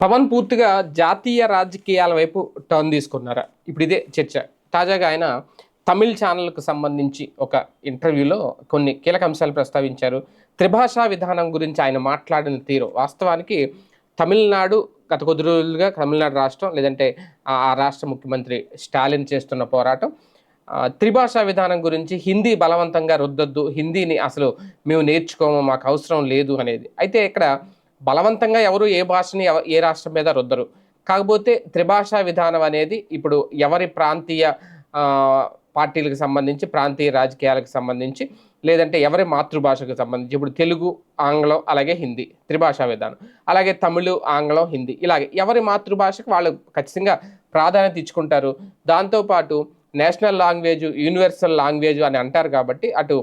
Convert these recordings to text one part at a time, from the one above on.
పవన్ పూర్తిగా జాతీయ రాజకీయాల వైపు టర్న్ తీసుకున్నారా? ఇప్పుడు ఇదే చర్చ. తాజాగా ఆయన తమిళ్ ఛానల్కు సంబంధించి ఒక ఇంటర్వ్యూలో కొన్ని కీలక అంశాలు ప్రస్తావించారు. త్రిభాషా విధానం గురించి ఆయన మాట్లాడిన తీరు వాస్తవానికి తమిళనాడు గత కొద్ది రోజులుగా తమిళనాడు రాష్ట్రం లేదంటే ఆ రాష్ట్ర ముఖ్యమంత్రి స్టాలిన్ చేస్తున్న పోరాటం. త్రిభాషా విధానం గురించి హిందీ బలవంతంగా రుద్దొద్దు హిందీని అసలు మేము నేర్చుకోము మాకు అవసరం లేదు అనేది. అయితే ఇక్కడ బలవంతంగా ఎవరు ఏ భాషని ఏ రాష్ట్రం మీద రుద్దరు. కాకపోతే త్రిభాషా విధానం అనేది ఇప్పుడు ఎవరి ప్రాంతీయ పార్టీలకు సంబంధించి ప్రాంతీయ రాజకీయాలకు సంబంధించి లేదంటే ఎవరి మాతృభాషకు సంబంధించి ఇప్పుడు తెలుగు ఆంగ్లం అలాగే హిందీ త్రిభాషా విధానం. అలాగే తమిళ ఆంగ్లం హిందీ ఇలాగే ఎవరి మాతృభాషకు వాళ్ళు ఖచ్చితంగా ప్రాధాన్యత ఇచ్చుకుంటారు. దాంతోపాటు నేషనల్ లాంగ్వేజ్ యూనివర్సల్ లాంగ్వేజ్ అని అంటారు కాబట్టి అటు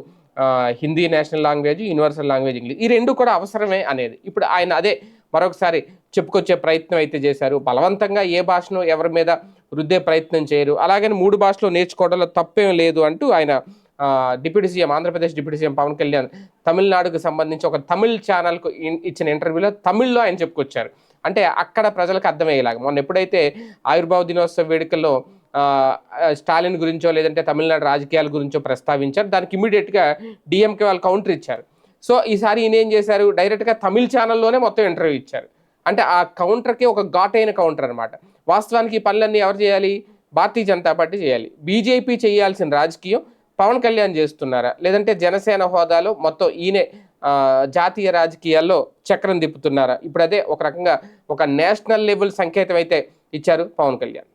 Hindi national language universal language English ఈ రెండు కూడా అవసరమే అనేది. ఇప్పుడు ఆయన అదే మరొకసారి చెప్పుకొచ్చే ప్రయత్నం అయితే చేశారు. బలవంతంగా ఏ భాషను ఎవరి మీద రుద్దే ప్రయత్నం చేయరు. అలాగని మూడు భాషలు నేర్చుకోవడంలో తప్పేం లేదు అంటూ ఆయన deputy CM Andhra Pradesh deputy CM Pawan Kalyan తమిళనాడుకు సంబంధించి ఒక తమిళ్ ఛానల్కు ఇచ్చిన ఇంటర్వ్యూలో తమిళ్ళో ఆయన చెప్పుకొచ్చారు. అంటే అక్కడ ప్రజలకు అర్థమయ్యేలాగా. మొన్న ఎప్పుడైతే ఆయుర్భావ దినోత్సవ వేడుకల్లో స్టాలిన్ గురించో లేదంటే తమిళనాడు రాజకీయాల గురించో ప్రస్తావించారు. దానికి ఇమీడియట్గా డిఎంకే వాళ్ళు కౌంటర్ ఇచ్చారు. సో ఈసారి ఈయన ఏం చేశారు? డైరెక్ట్గా తమిళ్ ఛానల్లోనే మొత్తం ఇంటర్వ్యూ ఇచ్చారు. అంటే ఆ కౌంటర్కి ఒక ఘాటైన కౌంటర్ అనమాట వాస్తవానికి ఈ పనులన్నీ ఎవరు చేయాలి? భారతీయ జనతా పార్టీ చేయాలి. బీజేపీ చేయాల్సిన రాజకీయం పవన్ కళ్యాణ్ చేస్తున్నారా? లేదంటే జనసేన హోదాలో మొత్తం ఈయనే జాతీయ రాజకీయాల్లో చక్రం తిప్పుతున్నారా? ఇప్పుడు అదే ఒక రకంగా ఒక నేషనల్ లెవెల్ సంకేతం అయితే ఇచ్చారు పవన్ కళ్యాణ్.